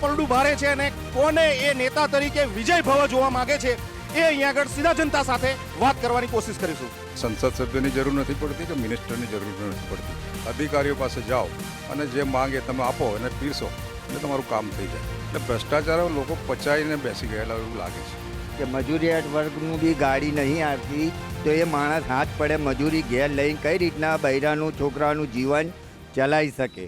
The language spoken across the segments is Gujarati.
કોનું પરડું ભારે છે અને કોને એ નેતા તરીકે વિજય ભવ જોવા માંગે છે એ અહીંયા આગળ સીધા જનતા સાથે વાત કરવાની કોશિશ કરીશું. સંસદ સભ્યની જરૂર નથી પડતી કે મિનિસ્ટરની જરૂર નથી પડતી. અધિકારીઓ પાસે જાઓ અને જે માંગે તમે આપો અને પીરસો એટલે તમારું કામ થઈ જાય. એટલે ભ્રષ્ટાચારો લોકો પચાવીને બેસી ગયેલા એવું લાગે છે. કે મજૂરિયાત વર્ગનું બી ગાડી નહીં આવતી તો એ માણસ હાથ પડે મજૂરી ઘેર લઈને કઈ રીતના બૈરાનું છોકરાનું જીવન ચલાવી શકે?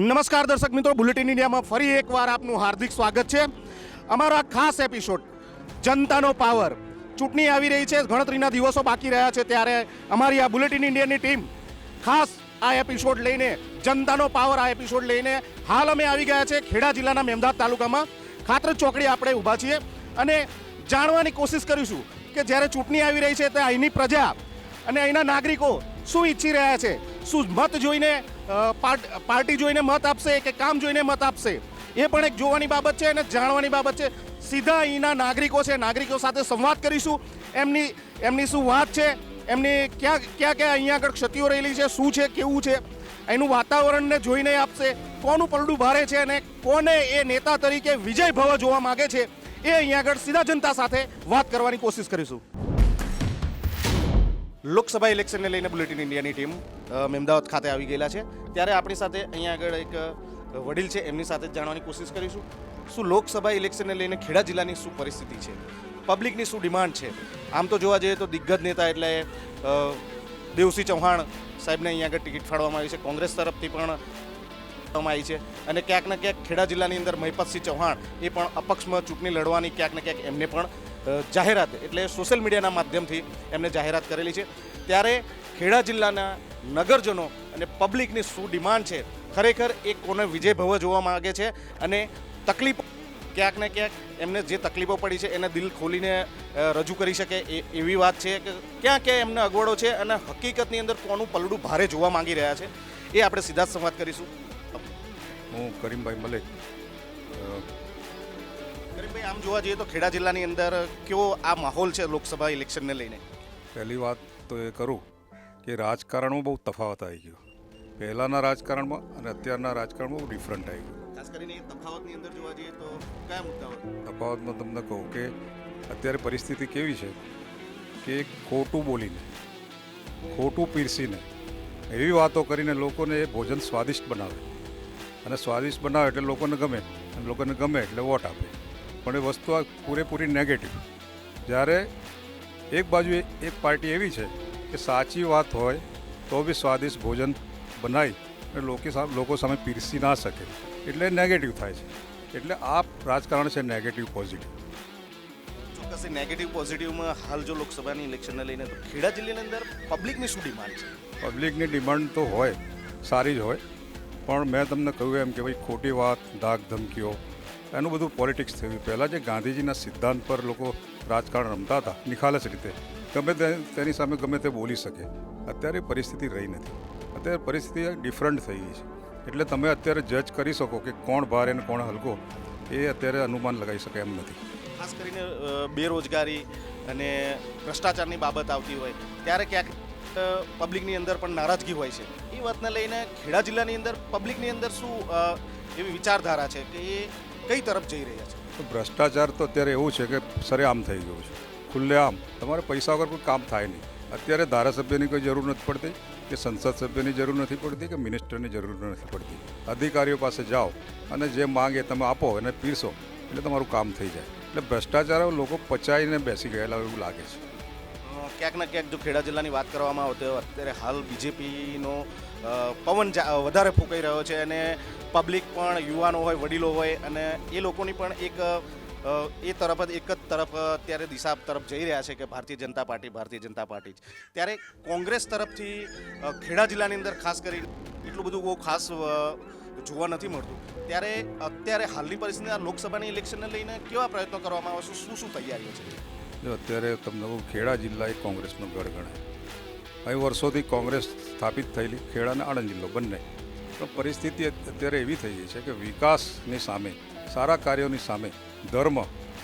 નમસ્કાર દર્શક મિત્રો, બુલેટિન ઇન્ડિયામાં ફરી એકવાર આપનું હાર્દિક સ્વાગત છે. અમારો આ ખાસ એપિસોડ, જનતાનો પાવર. ચૂંટણી આવી રહી છે, ગણતરીના દિવસો બાકી રહ્યા છે, ત્યારે અમારી આ બુલેટિન ઇન્ડિયાની ટીમ ખાસ આ એપિસોડ લઈને, જનતાનો પાવર આ એપિસોડ લઈને હાલ અમે આવી ગયા છે ખેડા જિલ્લાના મેમદાદ તાલુકામાં. ખાતર ચોકડી આપણે ઊભા છીએ અને જાણવાની કોશિશ કરીશું કે જ્યારે ચૂંટણી આવી રહી છે ત્યારે અહીંની પ્રજા અને અહીંના નાગરિકો શું ઈચ્છી રહ્યા છે, શું મત જોઈને પાર્ટ- જોઈને મત આપશે કે કામ જોઈને મત આપશે? એ પણ એક જોવાની બાબત છે અને જાણવાની બાબત છે. સીધા અહીંના નાગરિકો છે. નાગરિકો સાથે સંવાદ કરીશું. એમની એમની શું વાત છે? એમની ક્યાં ક્યાં ક્યાં અહીંયા આગળ ક્ષતિઓ રહેલી છે? શું છે? કેવું છે? એનું વાતાવરણને જોઈને આપશે. કોનું પલડું ભારે છે અને કોને એ નેતા તરીકે વિજય ભવ જોવા માગે છે? એ અહીંયા આગળ સીધા જનતા સાથે વાત કરવાની કોશિશ કરીશું. લોકસભા ઇલેક્શનને લઈને બુલેટિન ઇન્ડિયાની ટીમ અમદાવાદ ખાતે આવી ગયેલા છે. ત્યારે આપણી સાથે અહીંયા આગળ એક વડીલ છે, એમની સાથે જ જાણવાની કોશિશ કરીશું. શું લોકસભા ઇલેક્શનને લઈને ખેડા જિલ્લાની શું પરિસ્થિતિ છે? પબ્લિકની શું ડિમાન્ડ છે? આમ તો જોવા જઈએ તો દિગ્ગજ નેતા એટલે દેવસિંહ ચૌહાણ સાહેબને અહીંયા આગળ ટિકિટ ફાળવામાં આવી છે. કોંગ્રેસ તરફથી પણ આવી છે. અને ક્યાંક ને ક્યાંક ખેડા જિલ્લાની અંદર મહિપતસિંહ ચૌહાણ એ પણ અપક્ષમાં ચૂંટણી લડવાની, ક્યાંક ને ક્યાંક એમને પણ જાહેરાત, એટલે સોશિયલ મીડિયાના માધ્યમથી એમને જાહેરાત કરેલી છે. ત્યારે ખેડા જિલ્લાના નગરજનો અને પબ્લિકની શું ડિમાન્ડ છે, ખરેખર એ કોને વિજય ભવ જોવા માગે છે અને તકલીફ ક્યાંક ને ક્યાંક એમને જે તકલીફો પડી છે એને દિલ ખોલીને રજૂ કરી શકે એ, એવી વાત છે કે ક્યાં ક્યાં એમને અગવડો છે અને હકીકતની અંદર કોનું પલડું ભારે જોવા માંગી રહ્યા છે, એ આપણે સીધા જ સંવાદ કરીશું. હું કરીમભાઈ મલેક કરીમભાઈ આમ જોવા જઈએ તો ખેડા જિલ્લાની અંદર કેવો આ માહોલ છે લોકસભા ઇલેક્શનને લઈને? પહેલી વાત તો એ કરું કે રાજકારણમાં બહુ તફાવત આવી ગયો. પહેલાંના રાજકારણમાં અને અત્યારના રાજકારણમાં બહુ ડિફરન્ટ આવી ગયું. ખાસ કરીને તફાવતની અંદર જોવા જઈએ તો કયા મુદ્દાઓ? તફાવતમાં તમને કહું કે અત્યારે પરિસ્થિતિ કેવી છે કે ખોટું બોલીને ખોટું પીરસીને એવી વાતો કરીને લોકોને એ ભોજન સ્વાદિષ્ટ બનાવે. અને સ્વાદિષ્ટ બનાવે એટલે લોકોને ગમે અને લોકોને ગમે એટલે વોટ આપે. પણ એ વસ્તુ આ પૂરેપૂરી નેગેટિવ જ્યારે એક બાજુ એક પાર્ટી એવી છે કે સાચી વાત હોય તો બી સ્વાદિષ્ટ ભોજન બનાવી અને લોકો સામે લોકો સામે પીરસી ના શકે. એટલે નેગેટિવ થાય છે. એટલે આ રાજકારણ છે નેગેટિવ પોઝિટિવ ચોક્કસ નેગેટિવ પોઝિટિવમાં હાલ જો લોકસભાની ઇલેક્શનને લઈને તો ખેડા જિલ્લાની અંદર પબ્લિકની શું ડિમાન્ડ છે? પબ્લિકની ડિમાન્ડ તો હોય સારી જ હોય. પણ મેં તમને કહ્યું એમ કે ભાઈ ખોટી વાત ધાક ધમકીઓ એનું બધું પોલિટિક્સ થયું. પહેલાં જે ગાંધીજીના સિદ્ધાંત પર લોકો રાજકારણ રમતા હતા નિખાલસ રીતે, ગમે તે તેની સામે ગમે તે બોલી શકે. અત્યારે પરિસ્થિતિ રહી નથી. અત્યારે પરિસ્થિતિ ડિફરન્ટ થઈ ગઈ છે. એટલે તમે અત્યારે જજ કરી શકો કે કોણ ભારે અને કોણ હલકો, એ અત્યારે અનુમાન લગાવી શકે એમ નથી. ખાસ કરીને બેરોજગારી અને ભ્રષ્ટાચારની બાબત આવતી હોય, ત્યારે ક્યાંક પબ્લિકની અંદર પણ નારાજગી હોય છે. એ વાતને લઈને ખેડા જિલ્લાની અંદર પબ્લિકની અંદર શું એવી વિચારધારા છે કે એ કઈ તરફ જઈ રહ્યા છે? તો ભ્રષ્ટાચાર તો અત્યારે એવું છે કે સરેઆમ થઈ ગયું છે. ખુલ્લેઆમ તમારે પૈસા વગર કોઈ કામ થાય નહીં. અત્યારે ધારાસભ્યની કોઈ જરૂર નથી પડતી કે સંસદ સભ્યની જરૂર નથી પડતી કે મિનિસ્ટરની જરૂર નથી પડતી. અધિકારીઓ પાસે જાઓ અને જે માંગે તમે આપો અને પીરસો એટલે તમારું કામ થઈ જાય. એટલે ભ્રષ્ટાચાર લોકો પચાવીને બેસી ગયેલા એવું લાગે છે. ક્યાંક ને ક્યાંક જો ખેડા જિલ્લાની વાત કરવામાં આવે તો અત્યારે હાલ બીજેપીનો પવન વધારે ફૂંકાઈ રહ્યો છે અને પબ્લિક પણ યુવાનો હોય, વડીલો હોય અને એ લોકોની પણ એક એ તરફ જ, એક જ તરફ અત્યારે દિશા તરફ જઈ રહ્યા છે કે ભારતીય જનતા પાર્ટી, ભારતીય જનતા પાર્ટી જ. ત્યારે કોંગ્રેસ તરફથી ખેડા જિલ્લાની અંદર ખાસ કરી એટલું બધું બહુ ખાસ જોવા નથી મળતું. ત્યારે અત્યારે હાલની પરિસ્થિતિ, આ લોકસભાની ઇલેક્શનને લઈને કેવા પ્રયત્નો કરવામાં આવશે શું શું તૈયારીઓ છે? અત્યારે તમને કહું, ખેડા જિલ્લા એક કોંગ્રેસનો ગઢ ગણાય. અહીં વર્ષોથી કોંગ્રેસ સ્થાપિત થયેલી ખેડા અને આણંદ જિલ્લો બંને. તો પરિસ્થિતિ અત્યારે એવી થઈ ગઈ છે કે વિકાસની સામે, સારા કાર્યોની સામે ધર્મ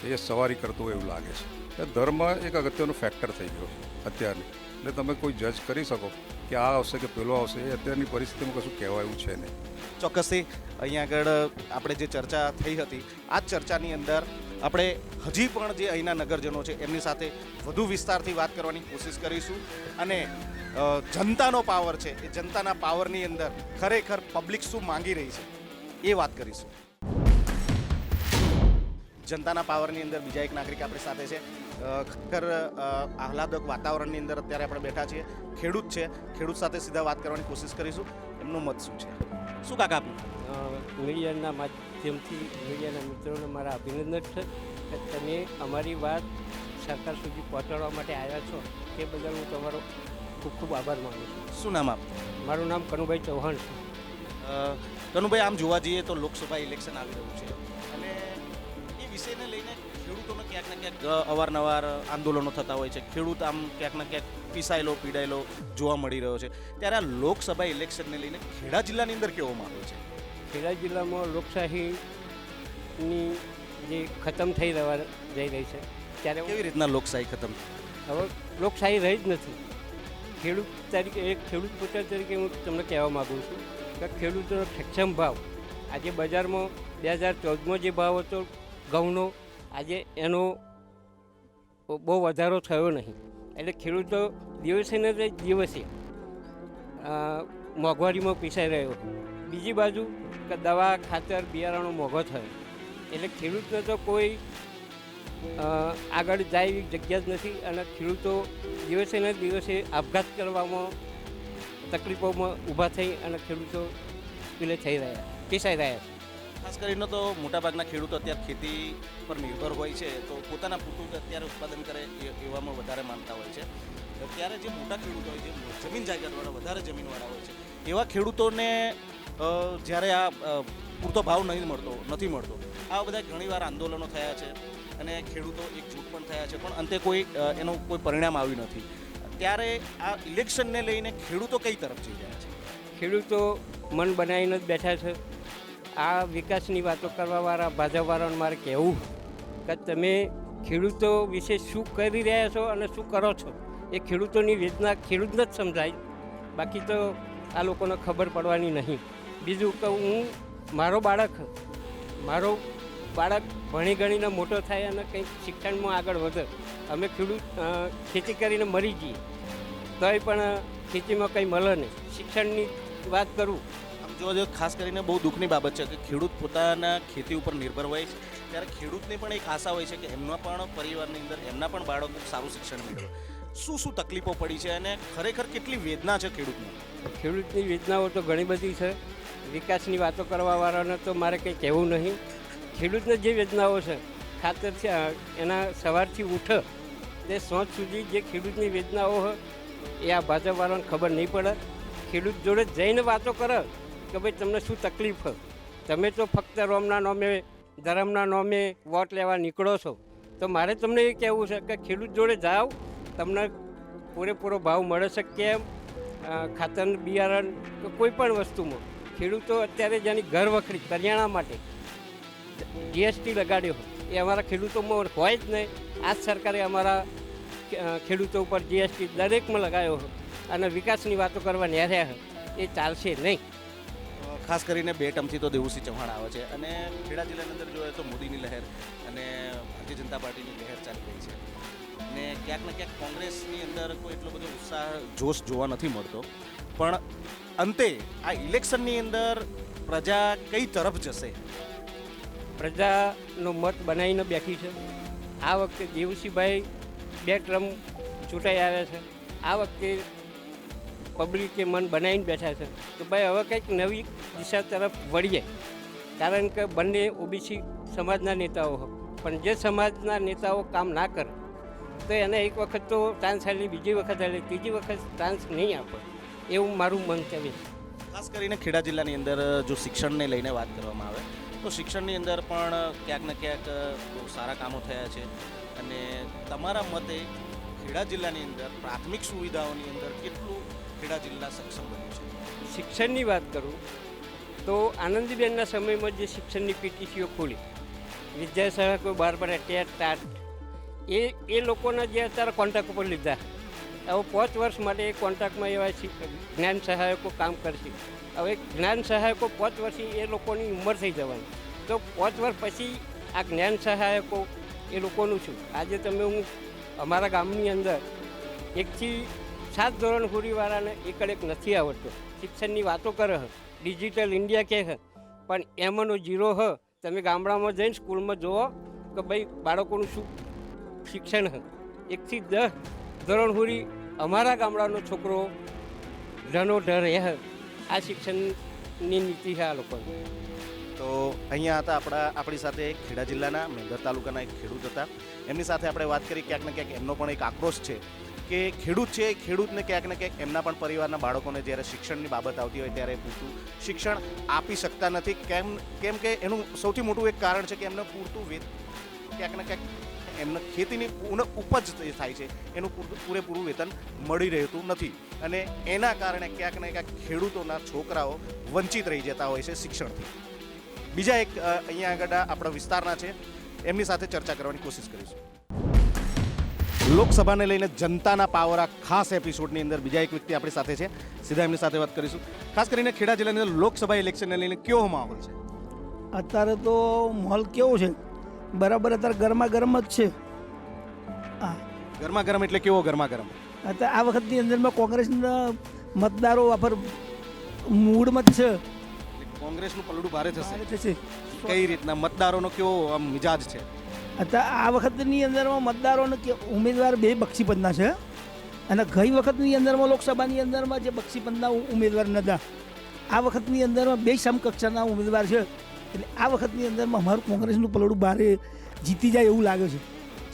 એ સવારી કરતું હોય એવું લાગે છે. એટલે ધર્મ એક અગત્યનું ફેક્ટર થઈ ગયો છે અત્યારની. એટલે તમે કોઈ જજ કરી શકો કે આ આવશે કે પેલો આવશે, એ અત્યારની પરિસ્થિતિમાં કશું કહેવાયું છે નહીં. ચોક્કસથી અહીંયા આગળ આપણે જે ચર્ચા થઈ હતી, આ ચર્ચાની અંદર આપણે હજી પણ જે અહીંના નગરજનો છે, એમની સાથે વધુ વિસ્તારથી વાત કરવાની કોશિશ કરીશું. અને જનતાનો પાવર છે, એ જનતાના પાવરની અંદર ખરેખર પબ્લિક શું માંગી રહી છે, એ વાત કરીશું. જનતાના પાવરની અંદર બીજા એક નાગરિક આપણી સાથે છે. ખરેખર આહલાદક વાતાવરણની અંદર અત્યારે આપણે બેઠા છીએ. ખેડૂત છે. ખેડૂત સાથે સીધા વાત કરવાની કોશિશ કરીશું. એમનું મત શું છે? શું કાકા આપનું? મીડિયાના માધ્યમથી મીડિયાના મિત્રોને મારા અભિનંદન છે કે તમે અમારી વાત સરકાર સુધી પહોંચાડવા માટે આવ્યા છો. તે બદલ હું તમારો ખૂબ ખૂબ આભાર માનું છું. શું નામ આપ મારું નામ કનુભાઈ ચૌહાણ છે. કનુભાઈ આમ જોવા જઈએ તો લોકસભા ઇલેક્શન આવી રહ્યું છે. અને એ વિષયને લઈને ખેડૂતોને ક્યાંક ને ક્યાંક અવારનવાર આંદોલનો થતા હોય છે. ખેડૂત આમ ક્યાંક ને ક્યાંક પીસાયેલો પીડાયેલો જોવા મળી રહ્યો છે. ત્યારે આ લોકસભા ઇલેક્શનને લઈને ખેડા જિલ્લાની અંદર કેવો માહોલ છે? ખેડા જિલ્લામાં લોકશાહીની જે ખતમ થઈ રહેવા જઈ રહી છે ત્યારે કેવી રીતના લોકશાહી ખતમ હવે લોકશાહી રહી જ નથી. ખેડૂત તરીકે એક ખેડૂત પુત્ર તરીકે હું તમને કહેવા માગું છું કે ખેડૂતોનો સક્ષમ ભાવ આજે બજારમાં બે હજાર ચૌદમાં જે ભાવ હતો ઘઉંનો આજે એનો બહુ વધારો થયો નહીં. એટલે ખેડૂતો દિવસે ને દિવસે મોંઘવારીમાં પીસાઈ રહ્યો. બીજી બાજુ કે દવા, ખાતર, બિયારણો મોંઘો થયો. એટલે ખેડૂતને તો કોઈ આગળ જાય એવી જગ્યા જ નથી અને ખેડૂતો દિવસે ને દિવસે આપઘાત કરવામાં તકલીફોમાં ઊભા થઈ અને ખેડૂતો પેલે થઈ રહ્યા, પીસાઈ રહ્યા છે. ખાસ કરીને તો મોટાભાગના ખેડૂતો અત્યારે ખેતી પર નિર્ભર હોય છે, તો પોતાના પૂરતું અત્યારે ઉત્પાદન કરે એવામાં વધારે માનતા હોય છે. ત્યારે જે મોટા ખેડૂતો હોય છે જમીન જાયદાદવાળા, વધારે જમીનવાળા હોય છે, એવા ખેડૂતોને જ્યારે આ પૂરતો ભાવ નહીં મળતો, નથી મળતો, આ બધા ઘણીવાર આંદોલનો થયા છે અને ખેડૂતો એકજૂટ પણ થયા છે, પણ અંતે કોઈ એનું કોઈ પરિણામ આવ્યું નથી. ત્યારે આ ઇલેક્શનને લઈને ખેડૂતો કઈ તરફ જઈ રહ્યા છે? ખેડૂતો મન બનાવીને જ બેઠા છે. આ વિકાસની વાતો કરવાવાળા ભાજપવાળાને મારે કહેવું કે તમે ખેડૂતો વિશે શું કરી રહ્યા છો અને શું કરો છો? એ ખેડૂતોની વેદના ખેડૂતને જ સમજાય. બાકી તો આ લોકોને ખબર પડવાની નહીં. બીજું કે હું, મારો બાળક મારો બાળક ભણી ગણીને મોટો થાય અને કંઈક શિક્ષણમાં આગળ વધે. અમે ખેડૂત ખેતી કરીને મરી જઈએ. તોય પણ ખેતીમાં કંઈ મળે નહીં. શિક્ષણની વાત કરું જોવા જોઈએ ખાસ કરીને બહુ દુઃખની બાબત છે કે ખેડૂત પોતાના ખેતી ઉપર નિર્ભર હોય છે, ત્યારે ખેડૂતની પણ એક આશા હોય છે કે એમના પણ પરિવારની અંદર એમના પણ બાળકો સારું શિક્ષણ મેળવે. શું શું તકલીફો પડી છે અને ખરેખર કેટલી વેદના છે ખેડૂતની? ખેડૂતની વેદનાઓ તો ઘણી બધી છે. વિકાસની વાતો કરવાવાળાને તો મારે કંઈ કહેવું નહીં. ખેડૂતને જે વેદનાઓ છે, ખાતર છે, એના સવારથી ઉઠ તે સાંજ સુધી જે ખેડૂતની વેદનાઓ હોય, એ આ ભાજપવાળાને ખબર નહીં પડે. ખેડૂત જોડે જઈને વાતો કરે. કે ભાઈ તમને શું તકલીફ તમે તો ફક્ત રોમના નામે, ધર્મના નામે વોટ લેવા નીકળો છો. તો મારે તમને એ કહેવું છે કે ખેડૂત જોડે જાઓ, તમને પૂરેપૂરો ભાવ મળે છે કેમ? ખાતર, બિયારણ કે કોઈ પણ વસ્તુમાં. ખેડૂતો અત્યારે જેની ઘર વખરી, કરિયાણા માટે. જીએસટી લગાડ્યો એ અમારા ખેડૂતોમાં હોય જ નહીં. આ સરકારે અમારા ખેડૂતો ઉપર જીએસટી દરેકમાં લગાવ્યો અને વિકાસની વાતો કરવા ન્યાર્યા છે. એ ચાલશે નહીં. ખાસ કરીને બે ટર્મથી તો દેવુસિંહ ચૌહાણ આવે છે. અને ખેડા જિલ્લાની અંદર જોઈએ તો મોદીની લહેર અને ભારતીય જનતા પાર્ટીની લહેર ચાલી રહી છે. અને ક્યાંક ને ક્યાંક કોંગ્રેસની અંદર કોઈ એટલો બધો ઉત્સાહ, જોશ જોવા નથી મળતો. પણ અંતે આ ઇલેક્શનની અંદર પ્રજા કઈ તરફ જશે? પ્રજાનો મત બનાવીને બેઠી છે. આ વખતે દેવસિંહભાઈ બે ટ્રમ ચૂંટાઈ આવ્યા છે. આ વખતે પબ્લિકે મન બનાવીને બેઠા છે. તો ભાઈ હવે કંઈક નવી દિશા તરફ વળીએ. કારણ કે બંને ઓબીસી સમાજના નેતાઓ હોય પણ જે સમાજના નેતાઓ કામ ના કરે, તો એને એક વખત તો ચાન્સ આલી બીજી વખત આલે ત્રીજી વખત ચાન્સ નહીં આપે. એવું મારું મંતવ્ય છે. ખાસ કરીને ખેડા જિલ્લાની અંદર જો શિક્ષણને લઈને વાત કરવામાં આવે, તો શિક્ષણની અંદર પણ ક્યાંક ને ક્યાંક બહુ સારા કામો થયા છે. અને તમારા મતે ખેડા જિલ્લાની અંદર પ્રાથમિક સુવિધાઓની અંદર કેટલું ખેડા જિલ્લા સક્ષમ બન્યું છે. શિક્ષણની વાત કરું તો આનંદીબેનના સમયમાં જે શિક્ષણની પીટીસીઓ ખોલી વિદ્યા સહાયકો બાર બાર ટેટ ટાટ એ એ લોકોના જે અત્યારે કોન્ટ્રાક્ટ ઉપર લીધા. હવે પાંચ વર્ષ માટે એ કોન્ટ્રાક્ટમાં એવા જ્ઞાન સહાયકો કામ કરશે. હવે જ્ઞાન સહાયકો પાંચ વર્ષથી એ લોકોની ઉંમર થઈ જવાની. તો પાંચ વર્ષ પછી આ જ્ઞાન સહાયકો એ લોકોનું છું. આજે તમે હું અમારા ગામની અંદર એકથી સાત ધોરણ સુધીવાળાને એકડ એક નથી આવડતો. શિક્ષણની વાતો કરે હ, ડિજિટલ ઇન્ડિયા કહે હ, પણ એમાંનો જીરો હ. તમે ગામડામાં જઈને સ્કૂલમાં જુઓ કે ભાઈ બાળકોનું શું શિક્ષણ હ. એકથી દસ ધોરણ સુધી અમારા ગામડાનો છોકરો ધનો ઢર એ આ શિક્ષણની નીતિ છે આ લોકોની. તો અહીંયા હતા આપણા આપણી સાથે ખેડા જિલ્લાના મેંદર તાલુકાના એક ખેડૂત હતા. એમની સાથે આપણે વાત કરી ક્યાંક ને ક્યાંક એમનો પણ એક આક્રોશ છે. કે ખેડૂત છે, ખેડૂતને ક્યાંક ને ક્યાંક એમના પણ પરિવારના બાળકોને જ્યારે શિક્ષણની બાબત આવતી હોય ત્યારે પૂરતું શિક્ષણ આપી શકતા નથી. કેમ કેમ કે એનું સૌથી મોટું એક કારણ છે કે એમને પૂરતું વેત ક્યાંક ને ક્યાંક એમને ખેતીની ઉપજ થાય છે. એનું પૂરેપૂરું વેતન મળી રહેતું નથી. અને એના કારણે ક્યાંક ને ક્યાંક ખેડૂતોના છોકરાઓ વંચિત રહી જતા હોય છે શિક્ષણથી. બીજા એક અહીંયા આગળ આપણા વિસ્તારના છે. એમની સાથે ચર્ચા કરવાની કોશિશ કરીશું. લોકસભાને લઈને જનતાના પાવર આ ખાસ એપિસોડની અંદર બીજા એક વ્યક્તિ આપણી સાથે છે. સીધા એમની સાથે વાત કરીશું. ખાસ કરીને ખેડા જિલ્લાની અંદર લોકસભા ઇલેક્શનને લઈને કેવો માહોલ છે? અત્યારે તો માહોલ કેવો છે? બરાબર અત્યારે ગરમા ગરમ જ છે. હા. ગરમા ગરમ એટલે કેવો ગરમા ગરમ અત્યારે આ વખતની અંદરમાં કોંગ્રેસના મતદારો વાપર મૂડમાં છે. કોંગ્રેસનું પલડું ભારે થશે. કઈ રીતના? મતદારોનો કેવો મિજાજ છે? આ વખતની અંદરમાં મતદારોને કે ઉમેદવાર બે બક્ષીપદના છે. અને ગઈ વખતની અંદરમાં લોકસભાની અંદરમાં જે બક્ષીપદના ઉમેદવાર નહોતા આ વખતની અંદરમાં બે સમકક્ષાના ઉમેદવાર છે. એટલે આ વખતની અંદરમાં અમારું કોંગ્રેસનું પલડું ભારે જીતી જાય એવું લાગે છે.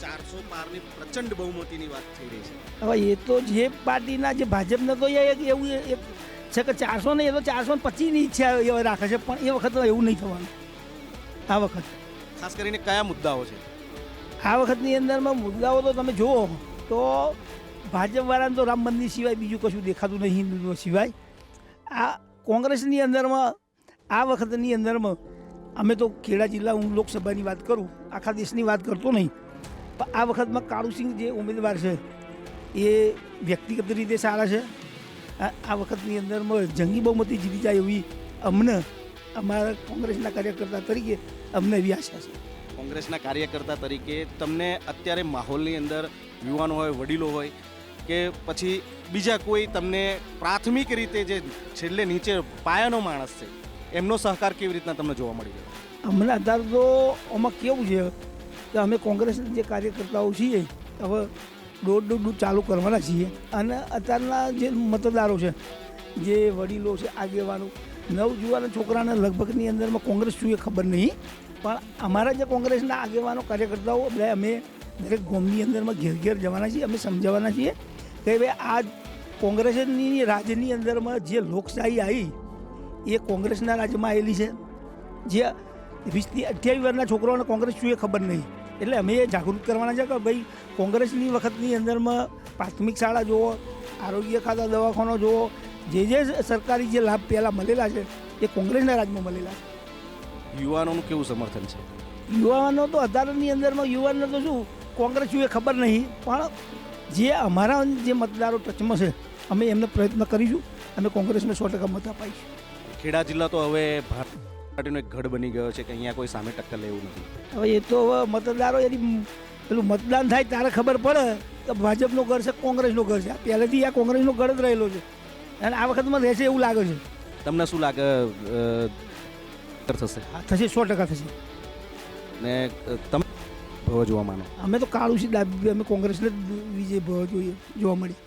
ચારસો બારની પ્રચંડ બહુમતીની વાત થઈ રહી છે. હવે એ તો જે પાર્ટીના જે ભાજપને તો એ એક એવું એક છે કે ચારસો ને એ તો ચારસો પચીસની ઈચ્છા એ રાખે છે પણ એ વખત એવું નહીં થવાનું. આ વખત. ખાસ કરીને કયા મુદ્દાઓ છે? આ વખતની અંદરમાં મુદ્દાઓ તો તમે જુઓ, તો ભાજપવાળાને તો રામ મંદિર સિવાય બીજું કશું દેખાતું નહીં હિન્દુત્વ સિવાય. આ કોંગ્રેસની અંદરમાં, આ વખતની અંદરમાં અમે તો ખેડા જિલ્લા હું લોકસભાની વાત કરું, આખા દેશની વાત કરતો નહીં. પણ આ વખતમાં કાળુસિંહ જે ઉમેદવાર છે, એ વ્યક્તિગત રીતે સારા છે. આ વખતની અંદરમાં જંગી બહુમતી જીતી જાય એવી અમને અમારા કોંગ્રેસના કાર્યકર્તા તરીકે અમને એવી આશા છે. કોંગ્રેસના કાર્યકર્તા તરીકે તમને અત્યારે માહોલની અંદર યુવાનો હોય, વડીલો હોય કે પછી બીજા કોઈ તમને પ્રાથમિક રીતે જે છેલ્લે નીચે પાયાનો માણસ છે, એમનો સહકાર કેવી રીતના તમને જોવા મળી ગયો અમને અત્યારે તો આમાં કેવું છે કે અમે કોંગ્રેસના જે કાર્યકર્તાઓ છીએ, હવે દોઢ દોઢ ચાલુ કરવાના છીએ અને અત્યારના જે મતદારો છે, જે વડીલો છે, આગેવાનો, નવજુવાના છોકરાને લગભગની અંદરમાં કોંગ્રેસ શું એ ખબર નહીં પણ અમારા જે કોંગ્રેસના આગેવાનો, કાર્યકર્તાઓ, એટલે અમે દરેક ગોમની અંદરમાં ઘેર ઘેર જવાના છીએ, અમે સમજાવવાના છીએ કે ભાઈ આ કોંગ્રેસની રાજ્યની અંદરમાં જે લોકશાહી આવી, એ કોંગ્રેસના રાજ્યમાં આવેલી છે. જે વીસથી અઠ્યાવીસ વર્ષના છોકરાઓને કોંગ્રેસ શું એ ખબર નહીં. એટલે અમે એ જાગૃત કરવાના છે કે ભાઈ, કોંગ્રેસની વખતની અંદરમાં પ્રાથમિક શાળા જુઓ, આરોગ્ય ખાતા, દવાખાનો જુઓ, જે જે સરકારી જે લાભ પહેલાં મળેલા છે, એ કોંગ્રેસના રાજમાં મળેલા છે. યુવાનોનું કેવું સમર્થન છે? યુવાનો તો અત્યારની અંદરમાં યુવાનને તો શું કોંગ્રેસ એ ખબર નહીં પણ જે અમારા જે મતદારો ટચમાં છે અમે એમને પ્રયત્ન કરીશું અમે કોંગ્રેસને સો ટકા મત અપાઈશું. ખેડા જિલ્લા તો હવે ભારત પાર્ટીનો એક ગઢ બની ગયો છે કે અહીંયા કોઈ સામે ટક્કર લેવું નથી. હવે એ તો હવે મતદારો એની પેલું મતદાન થાય ત્યારે ખબર પડે કે ભાજપનો ઘર છે કોંગ્રેસનો ઘર છે. આ પહેલેથી આ કોંગ્રેસનો ગઢ જ રહેલો છે. અને આ વખતમાં રહેશે એવું લાગે છે. તમને શું લાગે થશે. થશે સો ટકા થશે. ને તમે ભવ જોવા માનો અમે તો કાળું છે ડાબી અમે કોંગ્રેસને વિજય ભવ જોઈએ જોવા મળી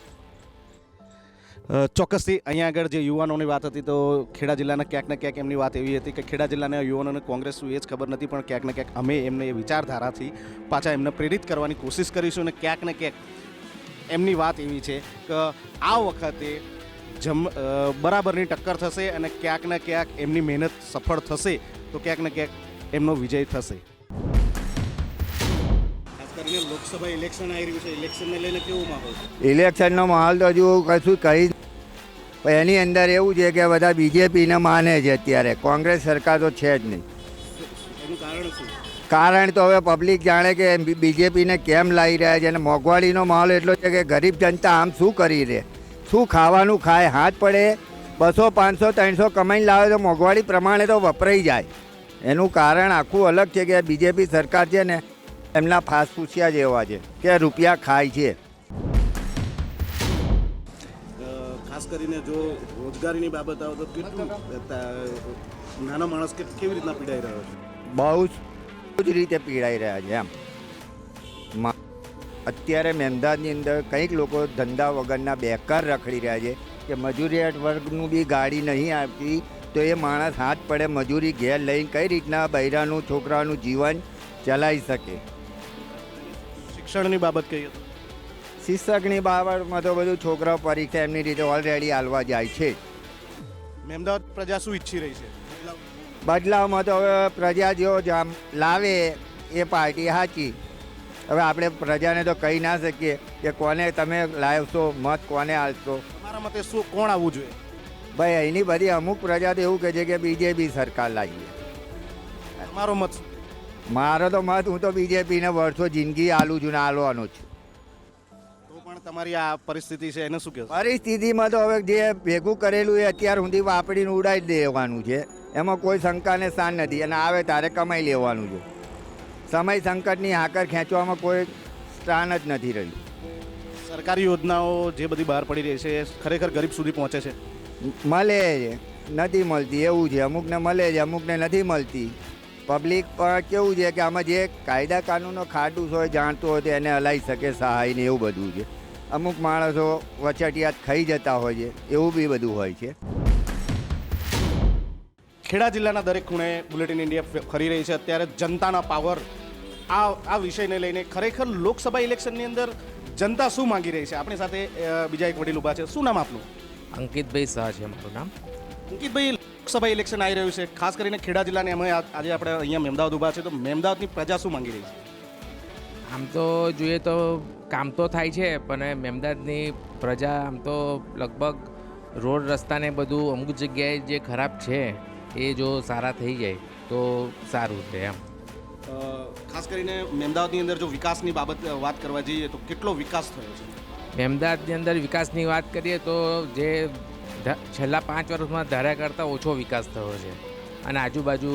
ચોક્કસથી અહીંયા આગળ જે યુવાનોની વાત હતી તો ખેડા જિલ્લાના ક્યાંક ને ક્યાંક એમની વાત એવી હતી કે ખેડા જિલ્લાના યુવાનોને કોંગ્રેસ શું એ જ ખબર નથી પણ ક્યાંક ને ક્યાંક અમે એમને એ વિચારધારાથી પાછા એમને પ્રેરિત કરવાની કોશિશ કરીશું અને ક્યાંક ને ક્યાંક એમની વાત એવી છે કે આ વખતે જમ બરાબરની ટક્કર થશે અને ક્યાંક ને ક્યાંક એમની મહેનત સફળ થશે તો ક્યાંક ને ક્યાંક એમનો વિજય થશે. કરીને લોકસભા ઇલેક્શન આવી રહ્યું છે ઇલેક્શનને લઈને કેવો માહોલ છે? ઇલેક્શનનો માહોલ તો હજુ કશું કહી પણ એની અંદર એવું છે કે બધા બીજેપીને માને છે અત્યારે. કોંગ્રેસ સરકાર તો છે જ નહીં. એનું કારણ શું? કારણ તો હવે પબ્લિક જાણે કે બીજેપીને કેમ લાવી રહ્યા છે અને મોંઘવારીનો માહોલ એટલો છે કે ગરીબ જનતા આમ શું કરી રહે? શું ખાવાનું ખાય હાથ પડે? બસો પાંચસો ત્રણસો કમાઈને લાવે તો મોંઘવારી પ્રમાણે તો વપરાઈ જાય. એનું કારણ આખું અલગ છે કે બીજેપી સરકાર છે ને એમના ફાસફૂસિયા જેવા છે કે રૂપિયા ખાય છે. ખાસ કરીને જો રોજગારીની બાબત આવે તો કેટલું નાનો માણસ કે કેવી રીતના પીડાઈ રહ્યો છે? બહુ જ રીતે પીડાઈ રહ્યા છે એમ. અત્યારે મહેમદાદની અંદર કંઈક લોકો ધંધા વગરના બેકાર રખડી રહ્યા છે કે મજૂરિયાત વર્ગનું બી ગાડી નહીં આપતી તો એ માણસ હાથ પડે મજૂરી ઘેર લઈને કઈ રીતના બૈરાનું છોકરાનું જીવન ચલાવી શકે. શિક્ષણની બાબત કહીએ શિક્ષકની બાબતમાં તો બધું છોકરાઓ પરીક્ષા એમની રીતે ઓલરેડી હાલવા જાય છે. મહેમદાવાદ પ્રજા શું ઈચ્છી રહી છે? બદલાવમાં તો હવે પ્રજા જેવો જામ લાવે એ પાર્ટી સાચી હવે આપણે પ્રજાને તો કહી ના શકીએ કે કોને તમે લાવશો મત કોને આલશો તમારા મતે શું કોણ આવવું જોઈએ? ભાઈ અહીંની બધી અમુક પ્રજા તો એવું કહે છે કે બીજેપી સરકાર લાવીએ. તમારો મત મારો તો મત હું તો બીજેપીને વર્ષો જિંદગી આલું છું ને આલવાનો છું. પણ તમારી આ પરિસ્થિતિ છે એને શું કહેશો? પરિસ્થિતિમાં તો હવે જે ભેગું કરેલું એ અત્યાર સુધી વાપરીને ઉડાવી દેવાનું છે. એમાં કોઈ શંકાને સ્થાન નથી અને આવે તારે કમાઈ લેવાનું છે. સમય સંકટની હાકર ખેંચવામાં કોઈ સ્થાન જ નથી રહ્યું. સરકારી યોજનાઓ જે બધી બહાર પડી રહી છે એ ખરેખર ગરીબ સુધી પહોંચે છે? મળે છે નથી મળતી એવું છે. અમુકને મળે છે અમુકને નથી મળતી. પબ્લિક પણ કેવું છે કે આમાં જે કાયદા કાનૂનો ખાટું હોય જાણતો હોય તો એને હલાવી શકે સહાય ને એવું બધું છે. અમુક માણસો વચટિયાત ખાઈ જતા હોય છે એવું બી બધું હોય છે. ખેડા જિલ્લાના દરેક ખૂણે બુલેટિન ઇન્ડિયા ફરી રહી છે. અત્યારે જનતાના પાવર આ આ વિષયને લઈને ખરેખર લોકસભા ઇલેક્શનની અંદર જનતા શું માંગી રહી છે? આપણી સાથે બીજા એક વડીલ ઊભા છે. શું નામ આપનું? અંકિતભાઈ શાહ છે મારું નામ. અંકિતભાઈ લોકસભા ઇલેક્શન આવી રહ્યું છે. ખાસ કરીને ખેડા જિલ્લાને અમે આજે આપણે અહીંયા મહેમદાવાદ ઊભા છે. તો મહેમદાવાદની પ્રજા શું માંગી રહી છે? આમ તો જોઈએ તો કામ તો થાય છે પણ મેમદાદની પ્રજા આમ તો લગભગ રોડ રસ્તાને બધું અમુક જગ્યાએ જે ખરાબ છે એ જો સારા થઈ જાય તો સારું છે એમ. ખાસ કરીને મહેમદાવાદની અંદર જો વિકાસની બાબત વાત કરવા જઈએ તો કેટલો વિકાસ થયો છે? મહેમદાવાદની અંદર વિકાસની વાત કરીએ તો જે છેલ્લા પાંચ વર્ષમાં ધાર્યા કરતાં ઓછો વિકાસ થયો છે અને આજુબાજુ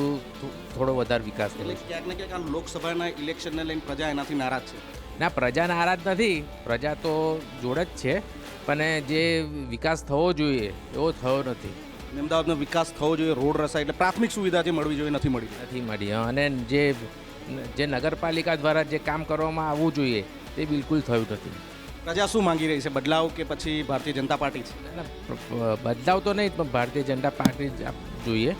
થોડો વધારે વિકાસ થયો છે. ક્યાંક ને ક્યાંક લોકસભાના ઇલેક્શનને લઈને પ્રજા એનાથી નારાજ છે. ના પ્રજા નારાજ નથી. પ્રજા તો જોડે જ છે. પણ જે વિકાસ થવો જોઈએ એવો થયો નથી. અમદાવાદનો વિકાસ થવો જોઈએ રોડ રસ્તા એટલે પ્રાથમિક સુવિધા જે મળવી જોઈએ નથી મળી. નથી મળી અને જે જે નગરપાલિકા દ્વારા જે કામ કરવામાં આવવું જોઈએ તે બિલકુલ થયું નથી. પ્રજા શું માંગી રહી છે? બદલાવ કે પછી ભારતીય જનતા પાર્ટી છે? બદલાવ તો નહીં પણ ભારતીય જનતા પાર્ટી જ જોઈએ.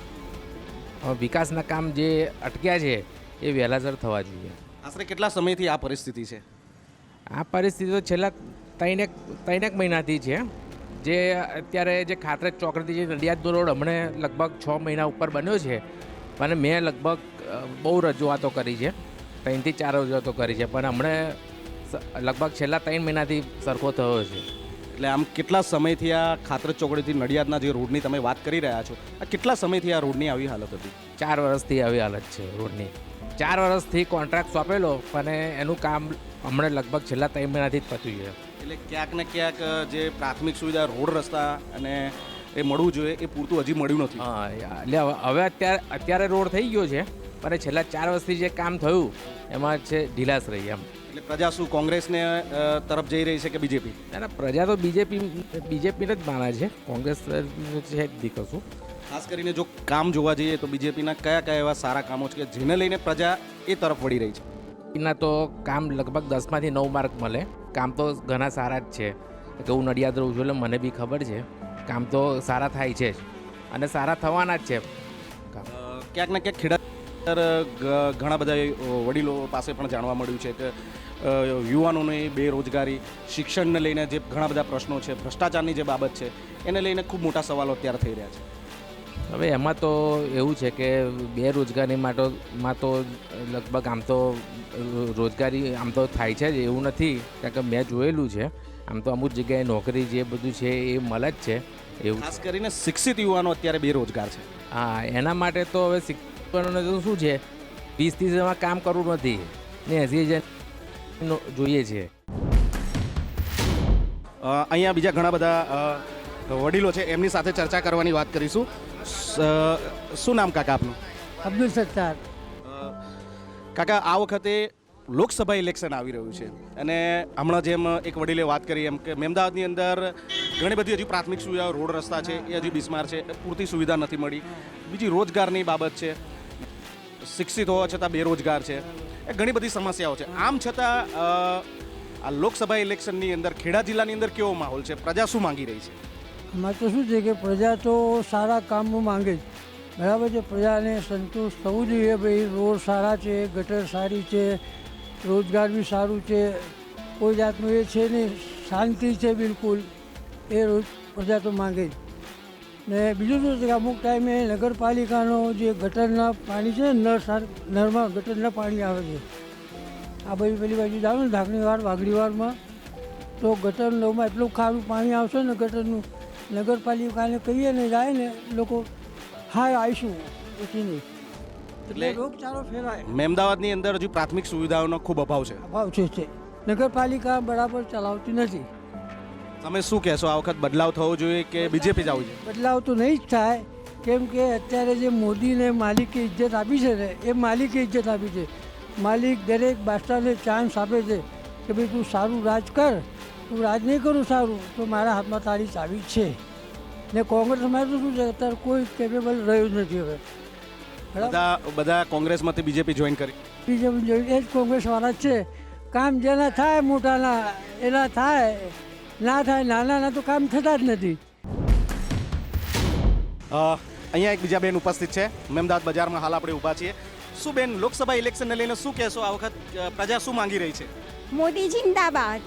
વિકાસના કામ જે અટક્યા છે એ વહેલાસર થવા જોઈએ. આશરે કેટલા સમયથી આ પરિસ્થિતિ છે? આ પરિસ્થિતિ તો છેલ્લા ત્રણેક ત્રણેક મહિનાથી છે. જે અત્યારે જે ખાતરેજ ચોકડીથી જે નડિયાદનો રોડ હમણે લગભગ છ મહિના ઉપર બન્યો છે અને મેં લગભગ બહુ રજૂઆતો કરી છે. ત્રણથી ચાર રજૂઆતો કરી છે પણ હમણે લગભગ છેલ્લા ત્રણ મહિનાથી સરખો થયો છે. એટલે આમ કેટલા સમયથી આ ખાતર ચોકડીથી નડિયાદના જે રોડની તમે વાત કરી રહ્યા છો આ કેટલા સમયથી આ રોડની આવી હાલત હતી? ચાર વર્ષથી આવી હાલત છે રોડની. ચાર વર્ષથી કોન્ટ્રાક્ટ સોંપેલો અને એનું કામ હમણાં લગભગ છેલ્લા ત્રણ મહિનાથી જ પત્યું છે. એટલે ક્યાંક ને ક્યાંક જે પ્રાથમિક સુવિધા રોડ રસ્તા અને એ મળવું જોઈએ એ પૂરતું હજી મળ્યું નથી. હા એટલે હવે- અત્યારે અત્યારે રોડ થઈ ગયો છે પણ છેલ્લા ચાર વર્ષથી જે કામ થયું એમાં છે ઢીલાસ રહી એમ. એટલે પ્રજા શું કોંગ્રેસને તરફ જઈ રહી છે કે બીજેપી? ના ના, પ્રજા તો બીજેપી બીજેપીને જ માને છે. કોંગ્રેસ છે જ કશું. ખાસ કરીને જો કામ જોવા જઈએ તો બીજેપીના કયા કયા એવા સારા કામો છે કે જેને લઈને પ્રજા એ તરફ વળી રહી છે? એના તો કામ લગભગ દસમાંથી નવ માર્ક મળે. કામ તો ઘણા સારા જ છે. કે હું નડિયાદ રહું છું એટલે મને બી ખબર છે. કામ તો સારા થાય છે જ. અને સારા થવાના જ છે. ક્યાંક ને ક્યાંક ખેડા ઘણા બધા વડીલો પાસે પણ જાણવા મળ્યું છે કે યુવાનોની બેરોજગારી, શિક્ષણને લઈને જે ઘણા બધા પ્રશ્નો છે, ભ્રષ્ટાચારની જે બાબત છે, એને લઈને ખૂબ મોટા સવાલો અત્યારે થઈ રહ્યા છે. હવે એમાં તો એવું છે કે બેરોજગારી માટે તો લગભગ આમ તો રોજગારી આમ તો થાય છે જ એવું નથી. કારણ કે મેં જોયેલું છે. આમ તો અમુક જગ્યાએ નોકરી જે બધું છે એ મળે જ છે. એવું ખાસ કરીને શિક્ષિત યુવાનો અત્યારે બેરોજગાર છે. હા એના માટે તો હવે શિક્ષકોને તો શું છે? વીસ ત્રીસ હજારમાં કામ કરવું નથી. ને એસી હજાર જોઈએ છે. અહીંયા બીજા ઘણા બધા વડીલો છે. એમની સાથે ચર્ચા કરવાની વાત કરીશું. શું નામ કાકા આપનું? અબ્દુલ સત્તાર. કાકા આ વખતે લોકસભા ઇલેક્શન આવી રહ્યું છે અને હમણાં જેમ એક વડીલે વાત કરી એમ કે મેમદાવાદની અંદર ઘણી બધી હજી પ્રાથમિક સુવિધાઓ રોડ રસ્તા છે એ હજી બિસ્માર છે પૂરતી સુવિધા નથી મળી. બીજી રોજગારની બાબત છે શિક્ષિત હોવા છતાં બેરોજગાર છે એ ઘણી બધી સમસ્યાઓ છે. આમ છતાં આ લોકસભા ઇલેક્શનની અંદર ખેડા જિલ્લાની અંદર કેવો માહોલ છે? પ્રજા શું માંગી રહી છે? આમાં તો શું છે કે પ્રજા તો સારા કામો માંગે જ. બરાબર છે, પ્રજાને સંતોષ થવું જોઈએ ભાઈ. રોડ સારા છે, ગટર સારી છે, રોજગાર બી સારું છે. કોઈ જાતનું એ છે નહીં, શાંતિ છે બિલકુલ. એ રોજ પ્રજા તો માંગે જ. ને બીજું શું છે કે અમુક ટાઈમે નગરપાલિકાનો જે ગટરના પાણી છે નળ સાર, નળમાં ગટરના પાણી આવે છે. આ બધી પેલી બાજુ જાઓ ને ઢાકણીવાર વાઘડીવારમાં તો ગટર નવમાં એટલું ખારું પાણી આવશે ને ગટરનું નગરપાલિકાને કહીએ ને જાય ને લોકો હા આવીશું. પછી નહીં. એટલે એટલે- રોગચાળો ફેલાય. મહેમદાવાદની અંદર હજુ પ્રાથમિક સુવિધાઓનો ખૂબ અભાવ છે. અભાવ છે છે. નગરપાલિકા બરાબર ચલાવતી નથી. તમે શું કહેશો? આ વખત બદલાવ થવો જોઈએ કે બીજેપી જવું જોઈએ? બદલાવ તો નહીં જ થાય. કેમ કે અત્યારે જે મોદીને માલિકે ઇજ્જત આપી છે ને એ માલિકે ઇજ્જત આપી છે. માલિક દરેક બાદશાહને ચાન્સ આપે છે કે ભાઈ તું સારું રાજ કર. તું રાજ નહીં કરું સારું તો મારા હાથમાં તારી ચાવી છે. ને કોંગ્રેસમાં તો શું છે અત્યારે કોઈ કેપેબલ રહ્યું જ નથી હવે. બધા બધા કોંગ્રેસમાંથી બીજેપી જોઈન કરી. બીજેપી જોઈન એ જ કોંગ્રેસવાળા જ છે. કામ જેના થાય મોટાના એના થાય. ના થાય નાનાના તો કામ થતા જ નથી. અહીંયા એક બીજા બેન ઉપસ્થિત છે. મેમદાદ બજારમાં હાલ આપણે ઊભા છીએ. શું બેન લોકસભા ઇલેક્શનને લઈને શું કહેશો? આ વખત પ્રજા શું માંગી રહી છે? મોદી જિંદાબાદ.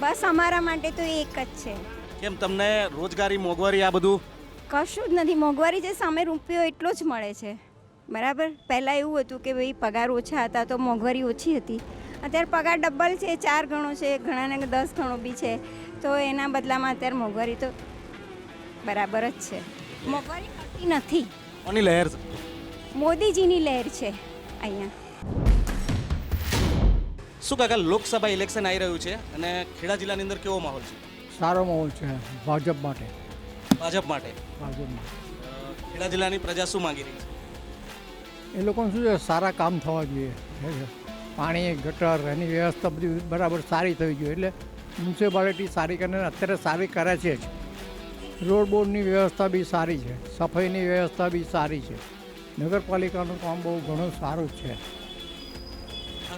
બસ અમારા માટે તો એક જ છે. કેમ તમને રોજગારી મોંઘવારી આ બધું? કશું જ નથી. મોંઘવારી જે સામે રૂપિયો એટલો જ મળે છે. બરાબર? પહેલાં એવું હતું કે ભાઈ પગાર ઓછા હતા તો મોંઘવારી ઓછી હતી. અત્યારે પગાર ડબલ છે ચાર ગણો છે ઘણાને દસ ગણો બી છે. તો એના બદલામાં અત્યારે મોંઘવારી તો બરાબર જ છે. મોંઘવારી નથી. કોની લહેર? મોદીજીની લહેર છે અહીંયા. શું કાકા લોકસભા ઇલેક્શન આવી રહ્યું છે અને ખેડા જિલ્લાની અંદર કેવો માહોલ છે? સારો માહોલ છે ભાજપ માટે. ભાજપ માટે. ભાજપ માટે. ખેડા જિલ્લાની પ્રજા શું માંગી રહી છે? એ લોકોને શું છે સારા કામ થવા જોઈએ. પાણી ગટર એની વ્યવસ્થા બધી બરાબર સારી થવી જોઈએ એટલે મ્યુનિસિપાલિટી સારી કરીને અત્યારે સારી કરે છે જ. રોડ બોર્ડની વ્યવસ્થા બી સારી છે. સફાઈની વ્યવસ્થા બી સારી છે. નગરપાલિકાનું કામ બહુ ઘણું સારું છે.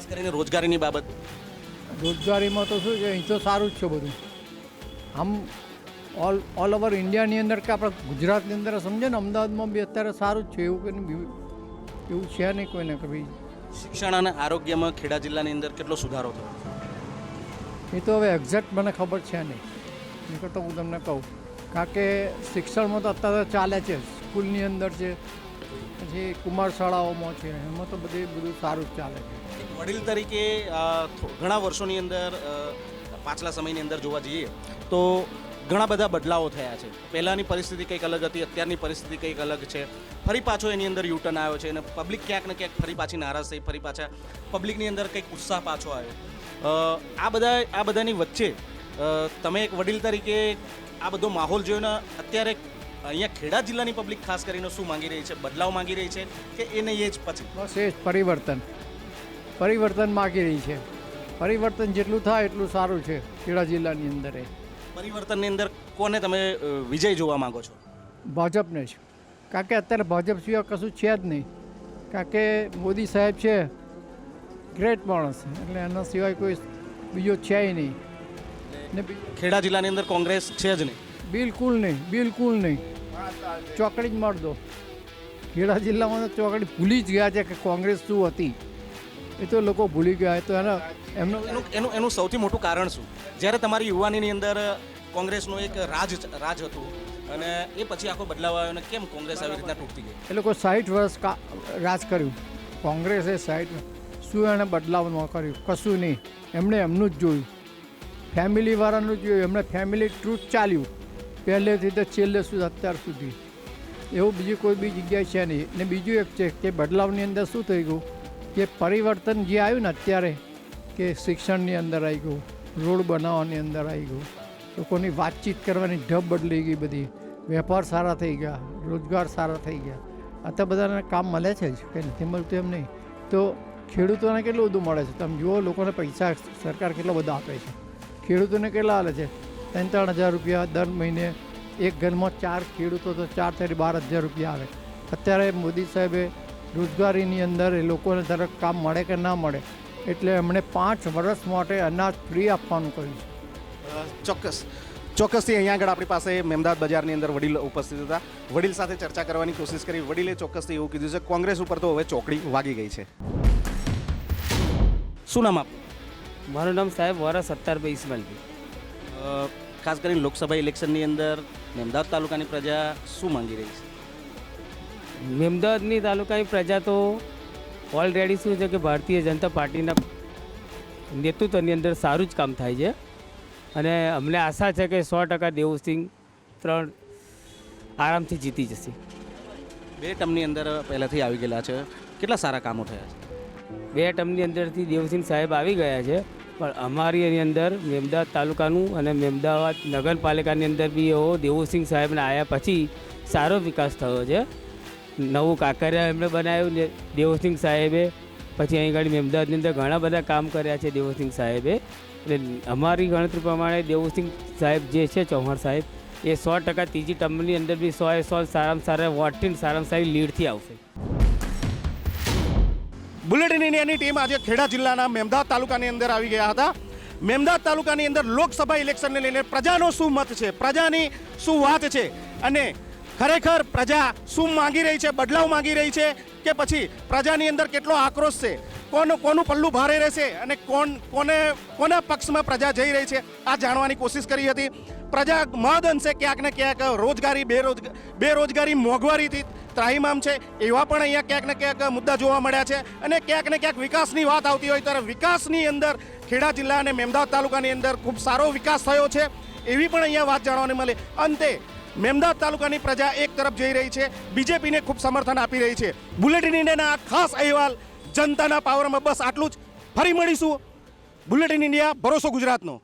ખાસ કરીને રોજગારીની બાબત? રોજગારીમાં તો શું છે અહીં તો સારું જ છે બધું. આમ ઓલ ઓલ ઓવર ઇન્ડિયાની અંદર કે આપણે ગુજરાતની અંદર સમજે ને અમદાવાદમાં બી અત્યારે સારું જ છે એવું કઈ એવું છે નહીં કોઈને કે ભાઈ. શિક્ષણ અને આરોગ્યમાં ખેડા જિલ્લાની અંદર કેટલો સુધારો થયો? એ તો હવે એક્ઝેક્ટ મને ખબર છે નહીં. એ તો હું તમને કહું. કારણ કે શિક્ષણમાં તો અત્યારે ચાલે છે. સ્કૂલની અંદર છે પછી કુમાર શાળાઓમાં છે એમાં તો બધી બધું સારું જ ચાલે છે. વડીલ તરીકે ઘણા વર્ષોની અંદર પાછલા સમયની અંદર જોવા જઈએ, તો ઘણા બધા બદલાવો થયા છે. પહેલાંની પરિસ્થિતિ કંઈક અલગ હતી, અત્યારની પરિસ્થિતિ કંઈક અલગ છે. ફરી પાછો એની અંદર યુટર્ન આવ્યો છે અને પબ્લિક ક્યાંક ને ક્યાંક ફરી પાછી નારાજ થઈ, ફરી પાછા પબ્લિકની અંદર કંઈક ઉત્સાહ પાછો આવ્યો. આ બધા, આ બધાની વચ્ચે તમે એક વડીલ તરીકે આ બધો માહોલ જોઈને અત્યારે અહીંયા ખેડા જિલ્લાની પબ્લિક ખાસ કરીને શું માંગી રહી છે, બદલાવ માંગી રહી છે કે એ નહીં એ જ પછી? બસ એ જ પરિવર્તન. પરિવર્તન માગી રહી છે. પરિવર્તન જેટલું થાય એટલું સારું છે ખેડા જિલ્લાની અંદર એ. પરિવર્તનની અંદર કોને તમે વિજય જોવા માગો છો? ભાજપને જ. કારણ કે અત્યારે ભાજપ સિવાય કશું છે જ નહીં. કારણ કે મોદી સાહેબ છે ગ્રેટ માણસ. એટલે એના સિવાય કોઈ બીજો છે નહીં. ને ખેડા જિલ્લાની અંદર કોંગ્રેસ છે જ નહીં. બિલકુલ નહીં બિલકુલ નહીં. ચોકડી જ માર દો. ખેડા જિલ્લામાં તો ચોકડી ભૂલી જ ગયા છે કે કોંગ્રેસ શું હતી. એ તો લોકો ભૂલી ગયા તો એના એમનો એનું એનું એનું સૌથી મોટું કારણ શું? જ્યારે તમારી યુવાનીની અંદર કોંગ્રેસનું એક રાજ રાજ હતું અને એ પછી આખો બદલાવ આવ્યો અને કેમ કોંગ્રેસ આવી રીતના તૂટતી ગઈ? એ લોકો સાઠ વર્ષ રાજ કર્યું. કોંગ્રેસે સાઠ શું એણે બદલાવ ન કર્યું? કશું નહીં. એમણે એમનું જ જોયું. ફેમિલીવાળાનું જ જોયું. એમણે ફેમિલી ટ્રુથ ચાલ્યું. પહેલેથી તો છેલ્લે સુધી અત્યાર સુધી. એવું બીજી કોઈ બી જગ્યાએ છે નહીં. ને બીજું એક છે કે બદલાવની અંદર શું થઈ ગયું? જે પરિવર્તન જે આવ્યું ને અત્યારે કે શિક્ષણની અંદર આવી ગયું રોડ બનાવવાની અંદર આવી ગયું લોકોની વાતચીત કરવાની ઢબ બદલી ગઈ બધી. વેપાર સારા થઈ ગયા, રોજગાર સારા થઈ ગયા. અત્યારે બધાને કામ મળે છે જ, કંઈ નથી મળતું એમ નહીં. તો ખેડૂતોને કેટલું બધું મળે છે? તમે જુઓ, લોકોને પૈસા સરકાર કેટલો બધો આપે છે. ખેડૂતોને કેટલા હાલે છે? ત્રણ ત્રણ હજાર રૂપિયા દર મહિને, એક ઘરમાં ચાર ખેડૂતો તો ચાર તારી બાર હજાર રૂપિયા આવે. અત્યારે મોદી સાહેબે રોજગારીની અંદર એ લોકોને તરફ કામ મળે કે ના મળે એટલે એમણે પાંચ વર્ષ માટે અનાજ ફ્રી આપવાનું કહ્યું છે. ચોક્કસ. ચોક્કસથી અહીંયા આગળ આપણી પાસે મહેમદાદ બજારની અંદર વડીલ ઉપસ્થિત હતા. વડીલ સાથે ચર્ચા કરવાની કોશિશ કરી. વડીલે ચોક્કસથી એવું કીધું છે કોંગ્રેસ ઉપર તો હવે ચોકડી વાગી ગઈ છે. શું નામ આપ મારું નામ સાહેબ વરસ સત્તારભાઈ ઇસ્માઇલભાઈ ખાસ કરીને લોકસભા ઇલેક્શનની અંદર અમદાવાદ તાલુકાની પ્રજા શું માંગી રહી છે? મેમદાવાદની તાલુકાની પ્રજા તો ઓલરેડી શું છે કે ભારતીય જનતા પાર્ટીના નેતૃત્વની અંદર સારું જ કામ થાય છે. અને અમને આશા છે કે સો ટકા દેવુસિંહ ત્રણ આરામથી જીતી જશે. બે ટર્મની અંદર પહેલાંથી આવી ગયેલા છે. કેટલા સારા કામો થયા છે? બે ટર્મની અંદરથી દેવસિંહ સાહેબ આવી ગયા છે પણ અમારી એની અંદર મેમદાવાદ તાલુકાનું અને મેમદાવાદ નગરપાલિકાની અંદર બી એવો દેવુસિંહ સાહેબને આવ્યા પછી સારો વિકાસ થયો છે. નવું કાંકરિયા એમણે બનાવ્યું ને દેવસિંહ સાહેબે. પછી અહીં આગળ અમદાવાદની અંદર ઘણા બધા કામ કર્યા છે દેવસિંહ સાહેબે. એટલે અમારી ગણતરી પ્રમાણે દેવસિંહ સાહેબ જે છે, ચૌહાણ સાહેબ, એ સો ટકા ત્રીજી ટર્મની અંદર બી સો એ સો સારામાં સારા વોટિંગ સારામાં સારી લીડથી આવશે. બુલેટિન ઇન્ડિયાની ટીમ આજે ખેડા જિલ્લાના મેમદાદ તાલુકાની અંદર આવી ગયા હતા. મેમદાદ તાલુકાની અંદર લોકસભા ઇલેક્શનને લઈને પ્રજાનો શું મત છે? પ્રજાની શું વાત છે? અને ખરેખર પ્રજા શું માંગી રહી છે, બદલાવ માંગી રહી છે કે પછી પ્રજાની અંદર કેટલો આક્રોશ છે? કોનું કોનું પલ્લું ભારે રહેશે અને કોણ કોને કોના પક્ષમાં પ્રજા જઈ રહી છે? આ જાણવાની કોશિશ કરી હતી. પ્રજા મહદ અંશે ક્યાંક ને ક્યાંક રોજગારી બેરોજગાર બેરોજગારી મોંઘવારીથી ત્રાહીમામ છે. એવા પણ અહીંયા ક્યાંક ને ક્યાંક મુદ્દા જોવા મળ્યા છે અને ક્યાંક ને ક્યાંક વિકાસની વાત આવતી હોય ત્યારે વિકાસની અંદર ખેડા જિલ્લા અને મેમદાવાદ તાલુકાની અંદર ખૂબ સારો વિકાસ થયો છે. એવી પણ અહીંયા વાત જાણવાને મળે. અંતે મેમદાવાદ તાલુકાની પ્રજા એક તરફ જઈ રહી છે. બીજેપીને ખૂબ સમર્થન આપી રહી છે. બુલેટિન ઇન્ડિયાના ખાસ અહેવાલ જનતાના પાવરમાં બસ આટલું જ. ફરી મળીશું. બુલેટિન ઇન્ડિયા, ભરોસો ગુજરાતનો.